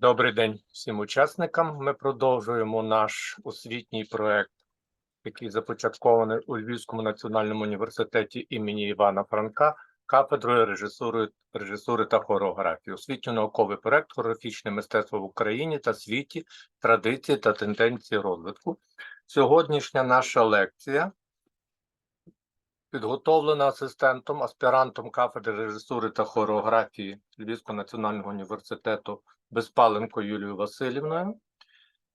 Добрий день всім учасникам. Ми продовжуємо наш освітній проект, який започаткований у Львівському національному університеті імені Івана Франка, кафедрою режисури, режисури та хореографії. Освітньо-науковий проект хореографічне мистецтво в Україні та світі, традиції та тенденції розвитку. Сьогоднішня наша лекція підготовлена асистентом, аспірантом кафедри режисури та хореографії Львівського національного університету Безпаленко Юлією Васильівною.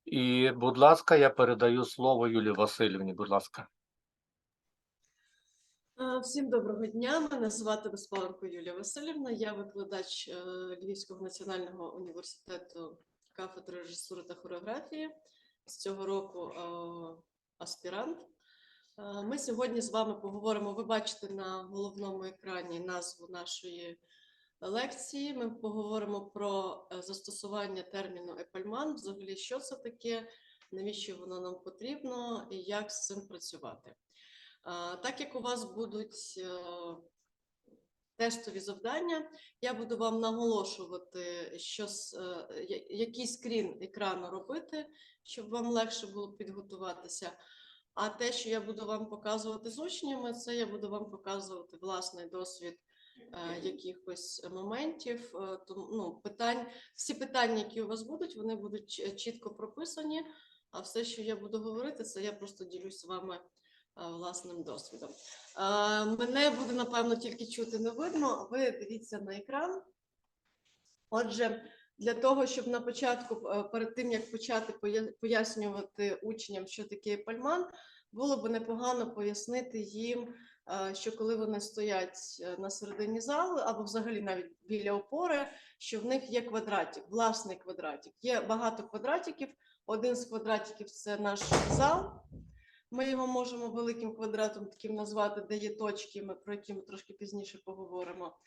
І, будь ласка, я передаю слово Юлії Васильівні. Будь ласка. Всім доброго дня. Мене звати Безпаленко Юлія Васильівна. Я викладач е, Львівського національного університету кафедри режисури та хореографії. З цього року е, аспірант. Ми сьогодні з вами поговоримо. Ви бачите на головному екрані назву нашої лекції. Ми поговоримо про е, застосування терміну епальман. Взагалі, що це таке, навіщо воно нам потрібно і як з цим працювати. Так як у вас будуть е, тестові завдання, я буду вам наголошувати, що е, який скрін екрану робити, щоб вам легше було підготуватися. А те, що я буду вам показувати з учнями, це я буду вам показувати власний досвід е, якихось моментів. Е, Тому ну, питань, всі питання, які у вас будуть, вони будуть чітко прописані. А все, що я буду говорити, це я просто ділюсь з вами е, власним досвідом. Е, Мене буде, напевно, тільки чути не видно. Ви дивіться на екран. Отже, для того, щоб на початку, е, перед тим як почати пояснювати учням, що таке пальман, було б непогано пояснити їм, е, що коли вони стоять е, на середині залу або взагалі навіть біля опори, що в них є квадратик, власний квадратик. Є багато квадратиків. Один з квадратиків це наш зал. Ми його можемо великим квадратом таким назвати, де є точки, про які ми трошки пізніше поговоримо.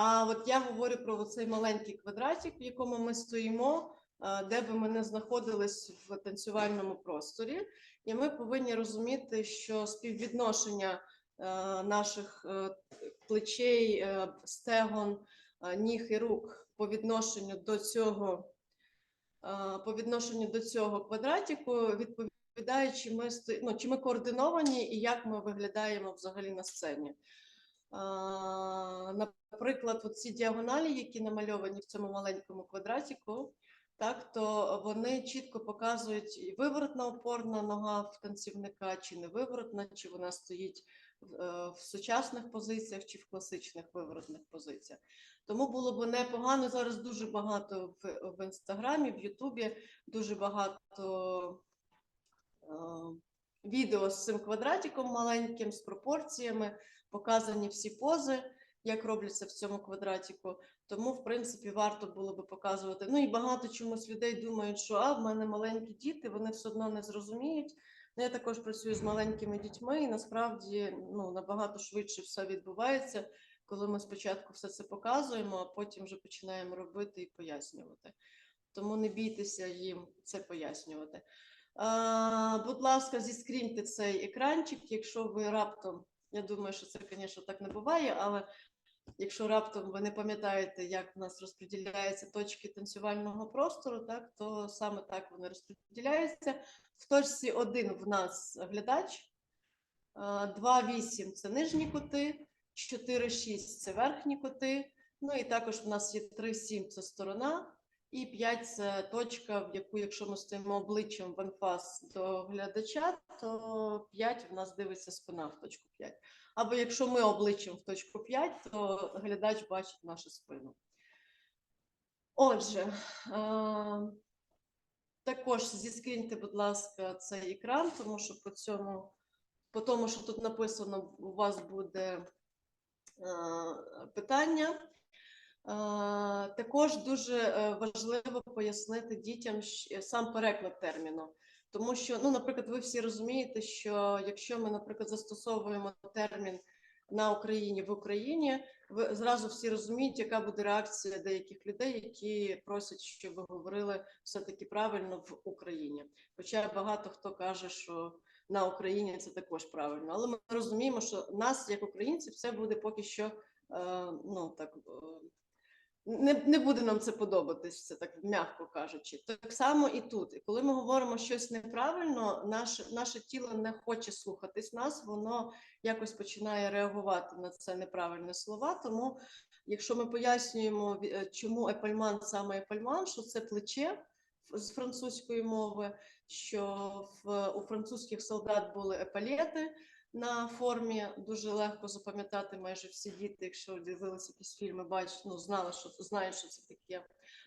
А от я говорю про цей маленький квадратик, в якому ми стоїмо, е, де би ми не знаходились в танцювальному просторі. І ми повинні розуміти, що співвідношення е, наших е, плечей, стегон, ніг і рук по відношенню до цього, по відношенню до цього квадратику відповідає, чи ми ну, чи ми координовані і як ми виглядаємо взагалі на сцені. Наприклад, ці діагоналі, які намальовані в цьому маленькому квадратику, так то вони чітко показують і виворотна опорна нога в танцівника, чи не виворотна, чи вона стоїть е, в сучасних позиціях, чи в класичних виворотних позиціях. Тому було б непогано зараз дуже багато в, в інстаграмі, в Ютубі дуже багато е, відео з цим квадратиком маленьким, з пропорціями, показані всі пози, як робляться в цьому квадратику. Тому, в принципі, варто було би показувати. Ну і багато чомусь людей думають, що а в мене маленькі діти, вони все одно не зрозуміють. Ну, я також працюю з маленькими дітьми, і насправді ну, набагато швидше все відбувається, коли ми спочатку все це показуємо, а потім вже починаємо робити і пояснювати. Тому не бійтеся їм це пояснювати. А, будь ласка, зіскріньте цей екранчик, якщо ви раптом, я думаю, що це, звісно, так не буває, але якщо раптом ви не пам'ятаєте, як в нас розподіляються точки танцювального простору, так, то саме так вони розподіляються. В точці 1 в нас глядач, 2-8 це нижні кути, 4-6 це верхні кути, ну і також в нас є 3-7 це сторона, і 5 це точка, в яку, якщо ми стоїмо обличчям в анфас до глядача, то 5 в нас дивиться спина в точку 5. Або якщо ми обличчям в точку 5, то глядач бачить нашу спину. Отже, е, також зіскріньте, будь ласка, цей екран, тому що по цьому, по тому, що тут написано, у вас буде е, питання. Е, Також дуже е, важливо пояснити дітям сам переклад терміну. Тому що, ну, наприклад, ви всі розумієте, що якщо ми, наприклад, застосовуємо термін на Україні в Україні, ви зразу всі розуміють, яка буде реакція деяких людей, які просять, щоб ви говорили все-таки правильно в Україні. Хоча багато хто каже, що на Україні це також правильно. Але ми розуміємо, що нас, як українців, все буде поки що е, ну так. Не, не буде нам це подобатись, це так м'яко кажучи. Так само і тут. І коли ми говоримо щось неправильно, наше, наше тіло не хоче слухатись нас, воно якось починає реагувати на це неправильні слова. Тому, якщо ми пояснюємо, е, чому епальман саме епальман, що це плече з французької мови, що в, у французьких солдат були епалети, на формі дуже легко запам'ятати майже всі діти, якщо дивилися якісь фільми, бачать, ну знали, що знають, що це таке.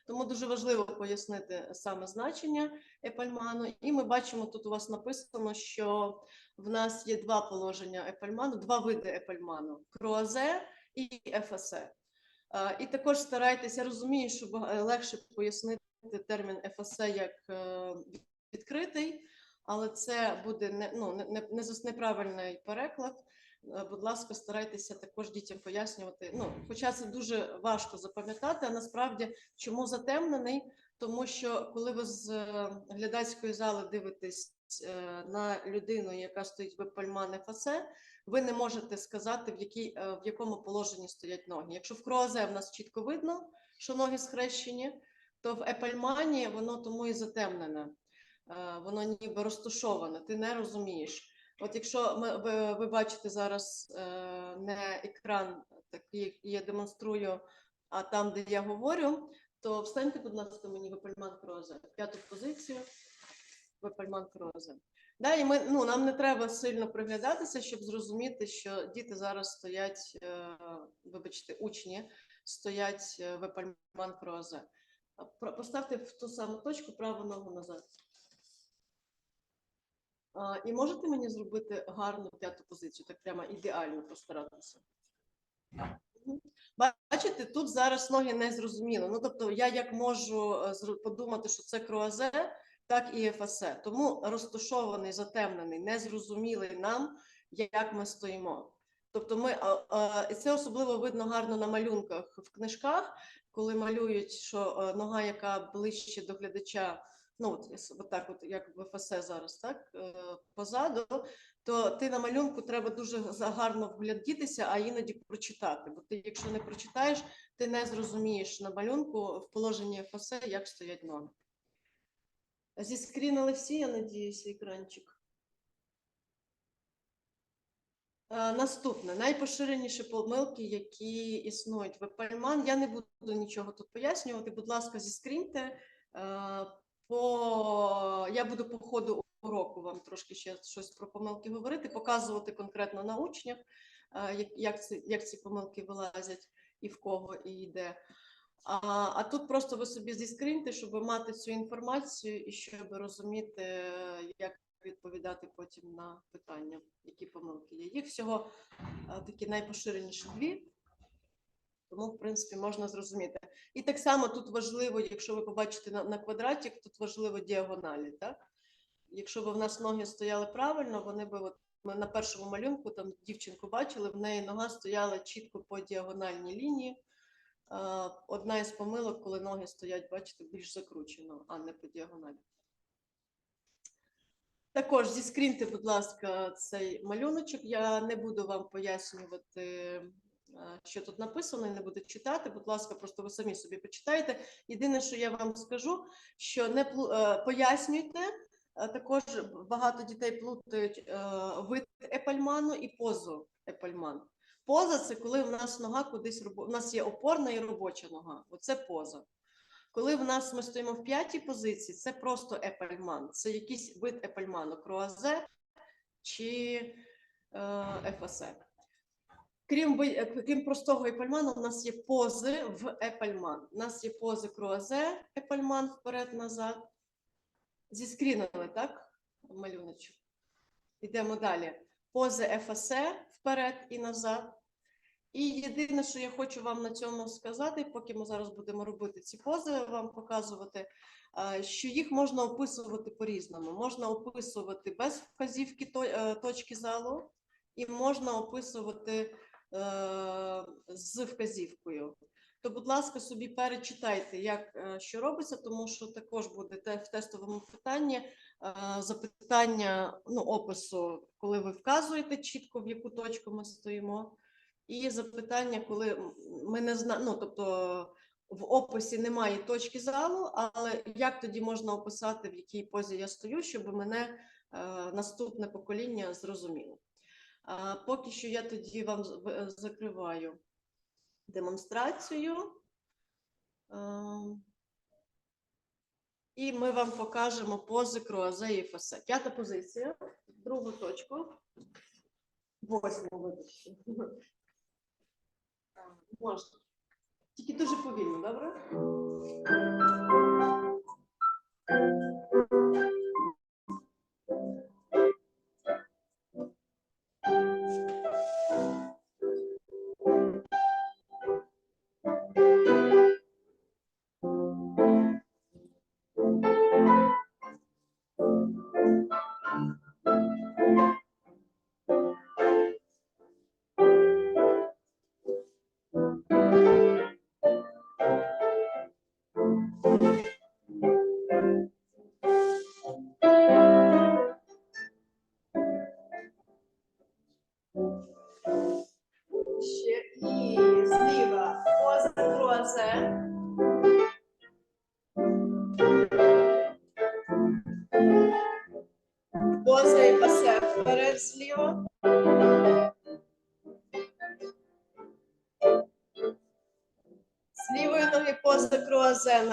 Тому дуже важливо пояснити саме значення епальману. І ми бачимо тут у вас написано, що в нас є два положення епальману, два види епальману: круазе і ефасе. І також старайтеся, я розумію, що легше пояснити термін ефасе як е, відкритий, але це буде не, ну, не, не, не неправильний переклад. Е, Будь ласка, старайтеся також дітям пояснювати. Ну, хоча це дуже важко запам'ятати, а насправді чому затемнений? Тому що коли ви з е, глядацької зали дивитесь е, на людину, яка стоїть в пальмане фасе, ви не можете сказати, в, якій, в якому положенні стоять ноги. Якщо в круазе в нас чітко видно, що ноги схрещені, то в епальмані воно тому і затемнене. Е, Воно ніби розташоване, ти не розумієш. От якщо ми, ви, ви бачите зараз е, не екран, такий, я демонструю, а там, де я говорю, то встаньте, будь ласка, мені в епальман крозе, п'яту позицію в епальман крозе. Да, ми, ну, нам не треба сильно приглядатися, щоб зрозуміти, що діти зараз стоять, е, вибачте, учні стоять в епальман Поставте в ту саму точку праву ногу назад. І можете мені зробити гарну п'яту позицію, так прямо ідеально постаратися. Бачите, тут зараз ноги не зрозуміло. Ну, тобто, я як можу е, подумати, що це круазе, так і ефасе. Тому розташований, затемнений, незрозумілий нам, як ми стоїмо. Тобто, ми і це особливо видно гарно на малюнках в книжках, коли малюють, що е, нога, яка ближче до глядача, ну от, от так, от як в ефасе зараз, так е, позаду, то ти на малюнку треба дуже гарно вглядітися, а іноді прочитати. Бо ти, якщо не прочитаєш, ти не зрозумієш на малюнку в положенні ефасе, як стоять ноги. Зіскрінили всі, я надіюся, екранчик. Е, Наступне найпоширеніші помилки, які існують в Епальман. Я не буду нічого тут пояснювати. Будь ласка, зіскріньте. По... Я буду по ходу уроку вам трошки ще щось про помилки говорити, показувати конкретно на учнях, е, як, ці, як ці помилки вилазять і в кого і де. А, а тут просто ви собі зіскріньте, щоб мати цю інформацію і щоб розуміти, як відповідати потім на питання, які помилки є. Їх всього е, такі найпоширеніші дві. Тому, в принципі, можна зрозуміти. І так само тут важливо, якщо ви побачите на, на квадраті, тут важливо діагоналі. Так? Якщо б в нас ноги стояли правильно, вони б от ми на першому малюнку там дівчинку бачили, в неї нога стояла чітко по діагональній лінії. Одна із помилок, коли ноги стоять, бачите, більш закручено, а не по діагоналі. Також зіскріньте, будь ласка, цей малюночок. Я не буду вам пояснювати, що тут написано, і не буду читати. Будь ласка, просто ви самі собі почитаєте. Єдине, що я вам скажу, що не е, пояснюйте. Е, Також багато дітей плутають е, вид епальману і позу епальман. Поза це коли в нас нога кудись робо... У нас є опорна і робоча нога. Оце поза. Коли в нас ми стоїмо в п'ятій позиції, це просто епальман. Це якийсь вид епальману, круазе чи е, ефасе. Крім, е, крім простого епальману, у нас є пози в епальман. У нас є пози круазе, епальман вперед-назад. Зіскрінили, так? Малюночок. Йдемо далі. Пози ефасе вперед і назад. І єдине, що я хочу вам на цьому сказати, поки ми зараз будемо робити ці пози, вам показувати, що їх можна описувати по-різному. Можна описувати без вказівки е, точки залу, і можна описувати е, з вказівкою. То, будь ласка, собі перечитайте, як е, що робиться, тому що також буде в тестовому питанні е, запитання ну, опису, коли ви вказуєте чітко, в яку точку ми стоїмо. І запитання, коли ми не знаємо, ну тобто в описі немає точки залу, але як тоді можна описати, в якій позі я стою, щоб мене е, наступне покоління зрозуміло. Поки що я тоді вам закриваю демонстрацію. Ем, І ми вам покажемо пози круазе і фасе. П'ята позиція, другу точку. Восьму, вибачте. Можна. Тільки дуже повільно, добре?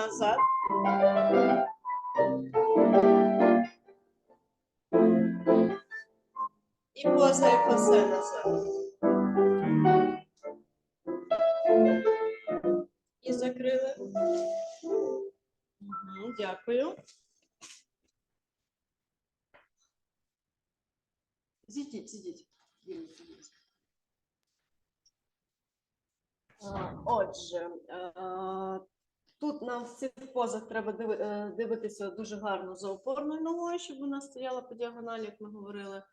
Круазе назад. І поза і пасе назад. І закрили. Мгм, Дякую. Зійдіть, зійдіть. Вільно сидіть. А, Отже, е, тут нам в цих позах треба е, дивитися дуже гарно за опорною ногою, щоб вона стояла по діагоналі, як ми говорили. Е,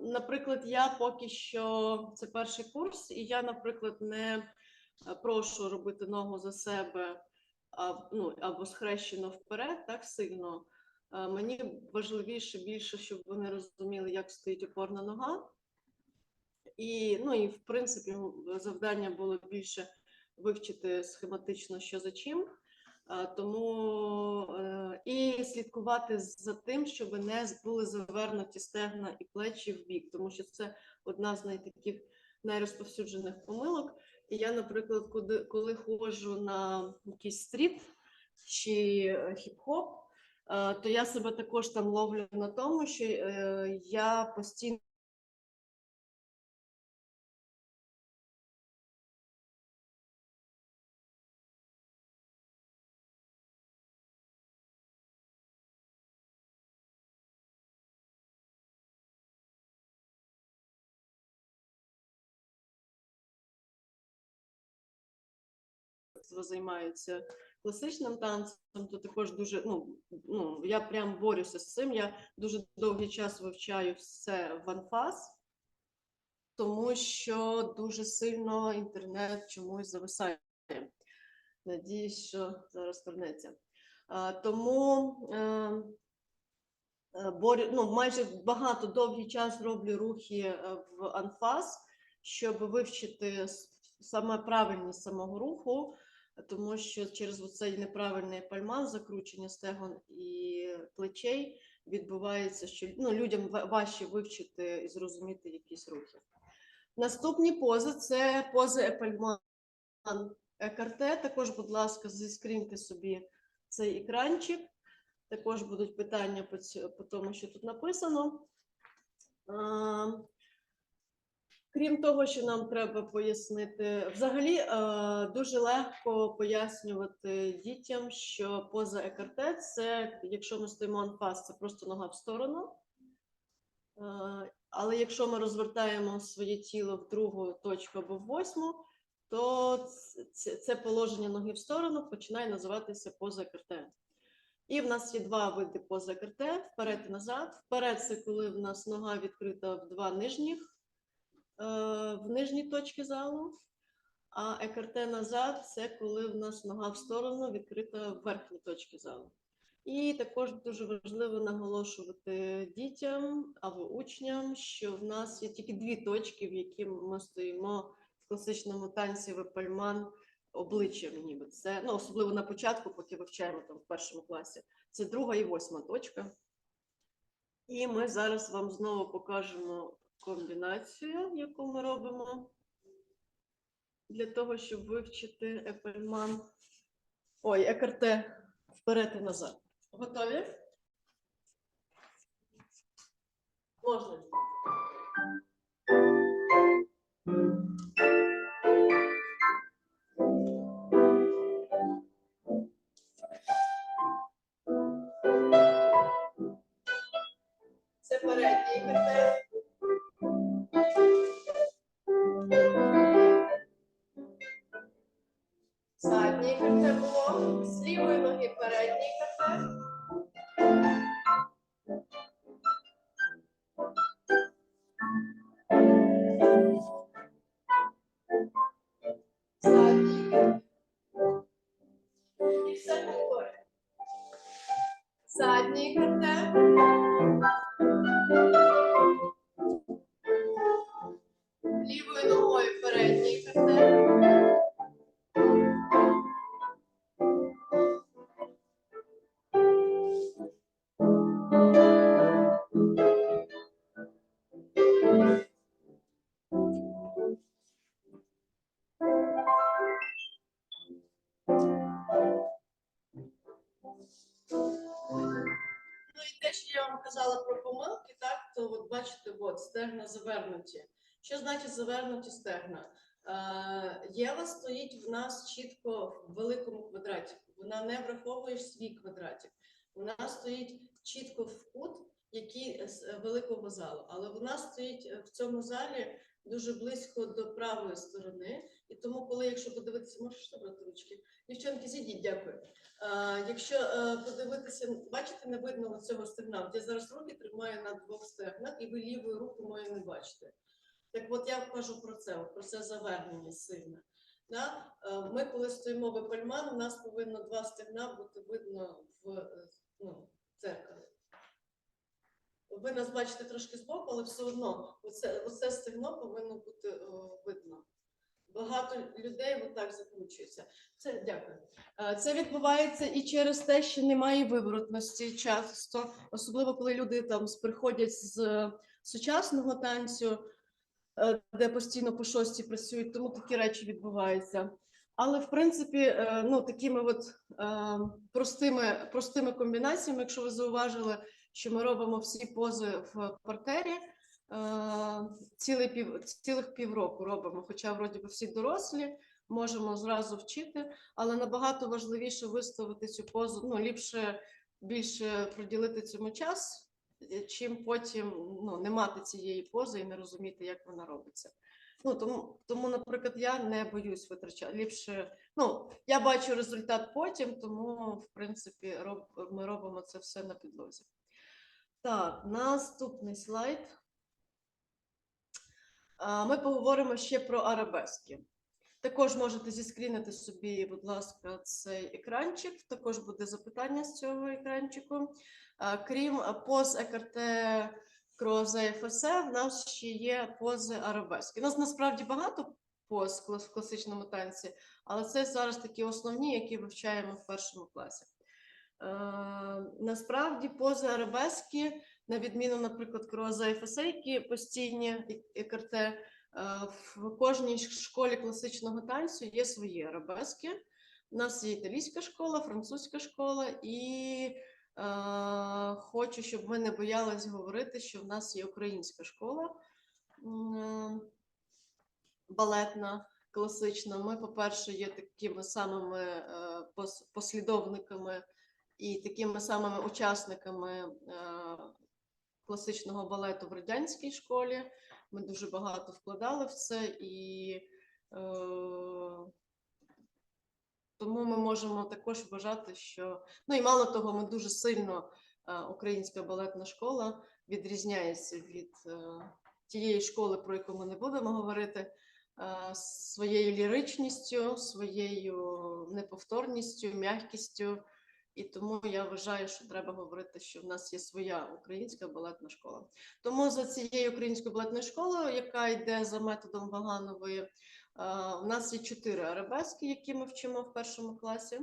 Наприклад, я поки що це перший курс, і я, наприклад, не е, прошу робити ногу за себе ну, або схрещено вперед, так сильно. Мені важливіше більше, щоб вони розуміли, як стоїть опорна нога. І, ну, і в принципі, завдання було більше вивчити схематично, що за чим. Е, Тому е, і слідкувати за тим, щоб не були завернуті стегна і плечі в бік, тому що це одна з найтаких найрозповсюджених помилок. І я, наприклад, коли, коли ходжу на якийсь стріт чи е, хіп-хоп, то я себе також там ловлю на тому, що я постійно. Займаються класичним танцем, то також дуже ну, ну я прям борюся з цим. Я дуже довгий час вивчаю все в анфас, тому що дуже сильно інтернет чомусь зависає. Надіюсь, що зараз вернеться. Тому е, е, борю, ну, майже багато довгий час роблю рухи е, в анфас, щоб вивчити саме правильність самого руху, тому що через цей неправильний пальман, закручення стегон і плечей відбувається, що ну, людям важче вивчити і зрозуміти якісь рухи. Наступні пози це пози епальман екарте. Також, будь ласка, зіскріньте собі цей екранчик. Також будуть питання по, по тому, що тут написано. Крім того, що нам треба пояснити, взагалі е, дуже легко пояснювати дітям, що поза екарте це, якщо ми стоїмо анфас, це просто нога в сторону. Е, Але якщо ми розвертаємо своє тіло в другу точку або в восьму, то це положення ноги в сторону починає називатися поза екарте. І в нас є два види поза екарте, вперед і назад. Вперед це коли в нас нога відкрита в два нижніх, в нижній точці залу. А екарте назад це коли в нас нога в сторону відкрита в верхній точці залу. І також дуже важливо наголошувати дітям або учням, що в нас є тільки дві точки, в які ми стоїмо в класичному танці вепальман обличчям, ніби це ну особливо на початку, поки вивчаємо там в першому класі. Це друга і восьма точка. І ми зараз вам знову покажемо комбінацію, яку ми робимо для того, щоб вивчити Епельман. Ой, ЕКРТ вперед і назад. Готові? Можна. І завернуті стегна? Е, Єва стоїть в нас чітко в великому квадраті. Вона не враховує свій квадратик. Вона стоїть чітко в кут, який з е, великого залу. Але вона стоїть е, в цьому залі дуже близько до правої сторони. І тому, коли, якщо подивитися, можеш набрати ручки? Дівчонки, зійдіть, дякую. Е, Якщо подивитися, бачите, не видно цього стегна. Я зараз руки тримаю на двох стегнах, і ви лівою руку мою не бачите. Так от я кажу про це, про це завернення сильне. Да? Е, Ми, коли стоїмо в епельман, у нас повинно два стегна бути видно в е, ну, дзеркалі. Ви нас бачите трошки збоку, але все одно оце, оце стегно повинно бути е, видно. Багато людей отак закручується. Це дякую. Це відбувається і через те, що немає виворотності часто, особливо коли люди там приходять з сучасного танцю, де постійно по шості працюють, тому такі речі відбуваються. Але в принципі, е, ну такими от е, простими, простими комбінаціями, якщо ви зауважили, що ми робимо всі пози в партері. е, Цілий пів, цілих півроку робимо, хоча вроді би всі дорослі, можемо зразу вчити, але набагато важливіше виставити цю позу, ну ліпше більше приділити цьому час, е, чим потім ну, не мати цієї пози і не розуміти, як вона робиться. Ну тому, тому, наприклад, я не боюсь витрачати. Ліпше, ну я бачу результат потім, тому в принципі роб, ми робимо це все на підлозі. Так, наступний слайд. Ми поговоримо ще про арабески. Також можете зіскрінити собі, будь ласка, цей екранчик. Також буде запитання з цього екранчику. А, Крім поз екарте крозе ФСЕ, в нас ще є пози арабески. У нас насправді багато поз в класичному танці, але це зараз такі основні, які вивчаємо в першому класі. Е, насправді пози арабески, на відміну, наприклад, крозе і фесе, які постійні карте, е, в кожній школі класичного танцю є свої арабески. У нас є італійська школа, французька школа, і е, хочу, щоб ми не боялись говорити, що в нас є українська школа е, балетна, класична. Ми, по-перше, є такими самими е, послідовниками і такими самими учасниками е, класичного балету в радянській школі. Ми дуже багато вкладали в це, і е, тому ми можемо також вважати, що ну і мало того, ми дуже сильно е, українська балетна школа відрізняється від е, тієї школи, про яку ми не будемо говорити, е, своєю ліричністю, своєю неповторністю, м'якістю. І тому я вважаю, що треба говорити, що в нас є своя українська балетна школа. Тому за цією українською балетною школою, яка йде за методом Ваганової, У нас є чотири арабески, які ми вчимо в першому класі.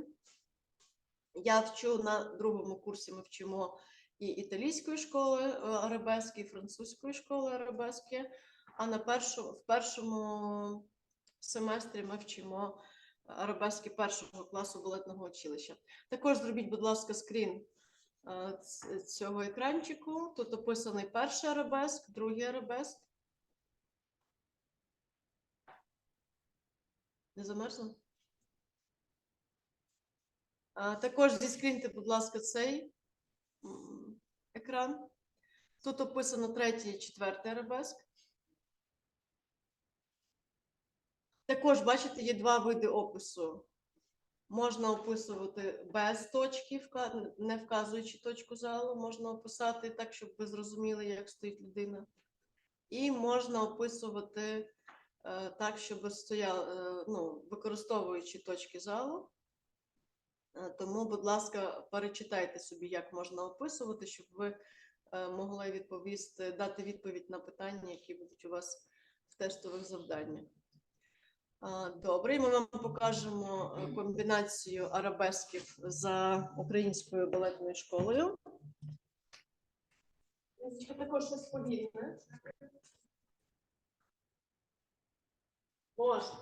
Я вчу на другому курсі. Ми вчимо і італійської школи е, арабески, і французької школи арабески. А на першому, в першому семестрі ми вчимо арабески першого класу балетного училища. Також зробіть, будь ласка, скрін е, цього екранчику. Тут описаний перший арабеск, другий арабеск. Не замерзло? А, Також зіскріньте, будь ласка, цей екран. Тут описано третій і четвертий арабеск. Також, бачите, є два види опису. Можна описувати без точки, не вказуючи точку залу, можна описати так, щоб ви зрозуміли, як стоїть людина. І можна описувати так, щоб стояли, ну, використовуючи точки залу. Е, Тому, будь ласка, перечитайте собі, як можна описувати, щоб ви е, могли відповісти, дати відповідь на питання, які будуть у вас в тестових завданнях. Добре, ми вам покажемо е, комбінацію арабесків за українською балетною школою. Також щось повільне. Можна.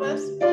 Другий арабеск.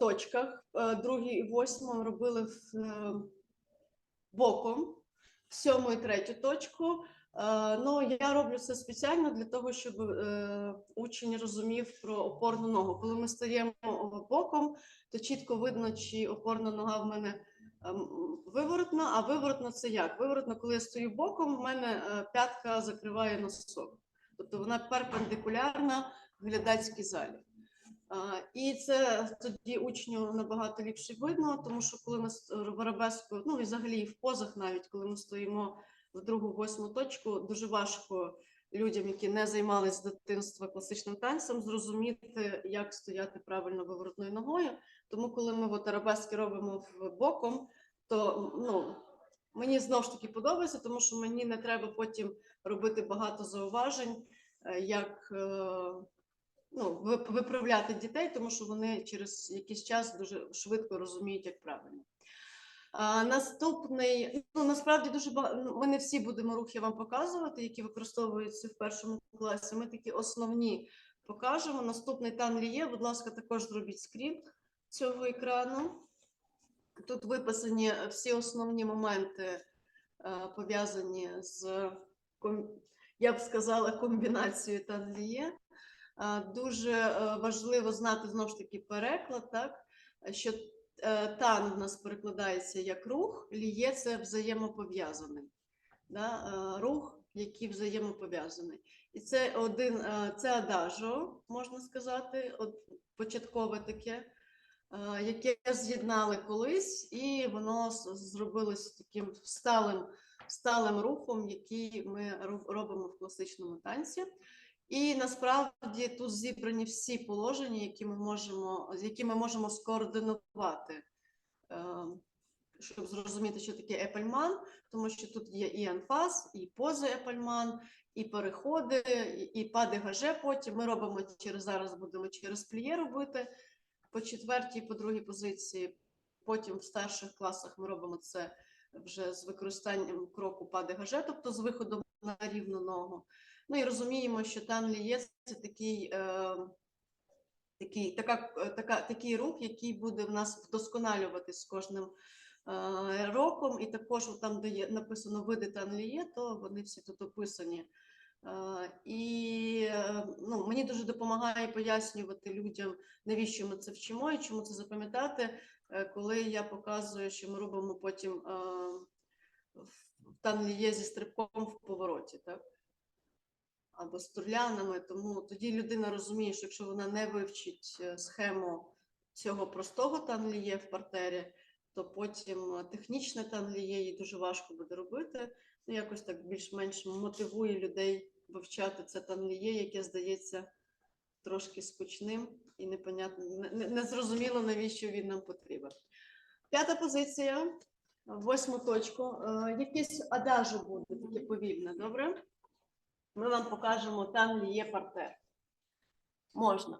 Точках. Е, Другий і восьму робили в, е, боком, сьому і третю точку. Е, Ну, я роблю це спеціально для того, щоб учень розумів про опорну ногу. Коли ми стаємо боком, то чітко видно, чи опорна нога в мене ем, виворотна, а виворотна це як? Виворотна, коли я стою боком, в мене п'ятка закриває носок. Тобто вона перпендикулярна глядацькій залі. І це тоді учню набагато ліпше видно, тому що коли ми с- в ну і взагалі в позах, навіть коли ми стоїмо в другу восьму точку, дуже важко людям, які не займалися з дитинства класичним танцем, зрозуміти, як стояти правильно виворотною ногою. Тому, коли ми от арабески робимо боком, то ну, мені знову ж таки подобається, тому що мені не треба потім робити багато зауважень, е, як е, ну, виправляти дітей, тому що вони через якийсь час дуже швидко розуміють, як правильно. А, наступний, ну насправді дуже багато. Ми не всі будемо рухи вам показувати, які використовуються в першому класі. Ми такі основні покажемо. Наступний танліє, будь ласка, також зробіть скрін цього екрану. Тут виписані всі основні моменти, пов'язані з я б сказала, комбінацією танліє. Е, Дуже е, важливо знати знову ж таки переклад, так що е, тан в нас перекладається як рух, ліє це взаємопов'язаний. Да? Рух, який взаємопов'язаний. І це один це адажо, можна сказати, от початкове таке, яке з'єднали колись, і воно зробилось таким сталим, сталим рухом, який ми робимо в класичному танці. І насправді тут зібрані всі положення, які ми можемо, які ми можемо скоординувати е, щоб зрозуміти, що таке епельман, тому що тут є і анфас, і пози епельман, і переходи, і, і пади гаже потім. Ми робимо через зараз будемо через пліє робити по четвертій, по другій позиції. Потім в старших класах ми робимо це вже з використанням кроку пади гаже, тобто з виходом на рівну ногу. Ну і розуміємо, що тан ліє це такий, е, такий, така, така, такий рух, який буде в нас вдосконалюватись з кожним е, роком. І також там, де є написано види тан ліє, то вони всі тут описані. Е, І е, ну, мені дуже допомагає пояснювати людям, навіщо ми це вчимо і чому це запам'ятати, коли я показую, що ми робимо потім е, в- там є зі стрибком в повороті, так? Або з турлянами. Тому тоді людина розуміє, що якщо вона не вивчить е, схему цього простого танліє в партері, то потім е, технічне танліє їй дуже важко буде робити. Ну, якось так більш-менш мотивує людей вивчати це танліє, яке здається трошки скучним і непонятно, не, не- не навіщо він нам потрібен. П'ята позиція, восьму точку. Е, Якесь адажу буде таке повільне, добре? Ми вам покажемо там є партер. Можна.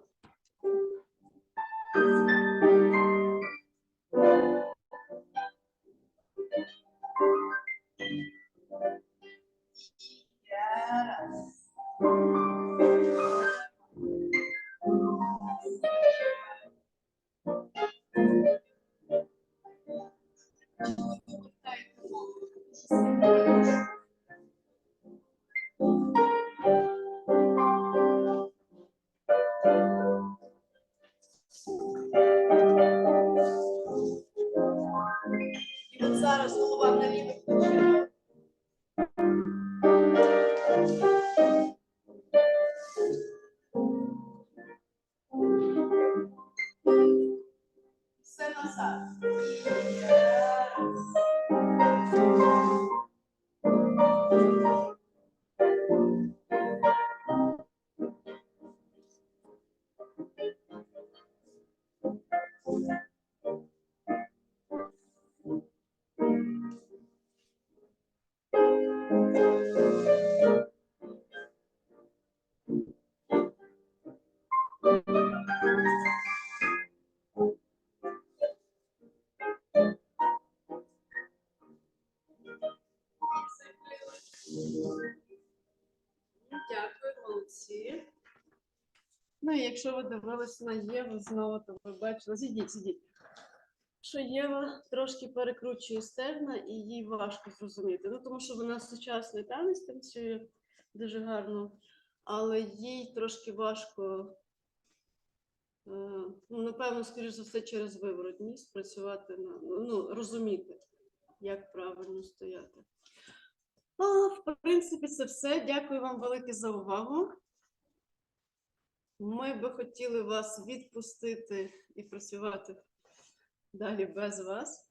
Дякую, молодці. Ну якщо ви дивилися на Єву знову, то ви бачили, сидіть, сидіть. Що Єва трошки перекручує стегна і їй важко зрозуміти. Ну, тому що вона сучасний танець танцює дуже гарно, але їй трошки важко, е, ну, напевно, скоріш за все, через виворотні спрацювати на ну, розуміти, як правильно стояти. А, в принципі, це все. Дякую вам велике за увагу. Ми би хотіли вас відпустити і працювати далі без вас.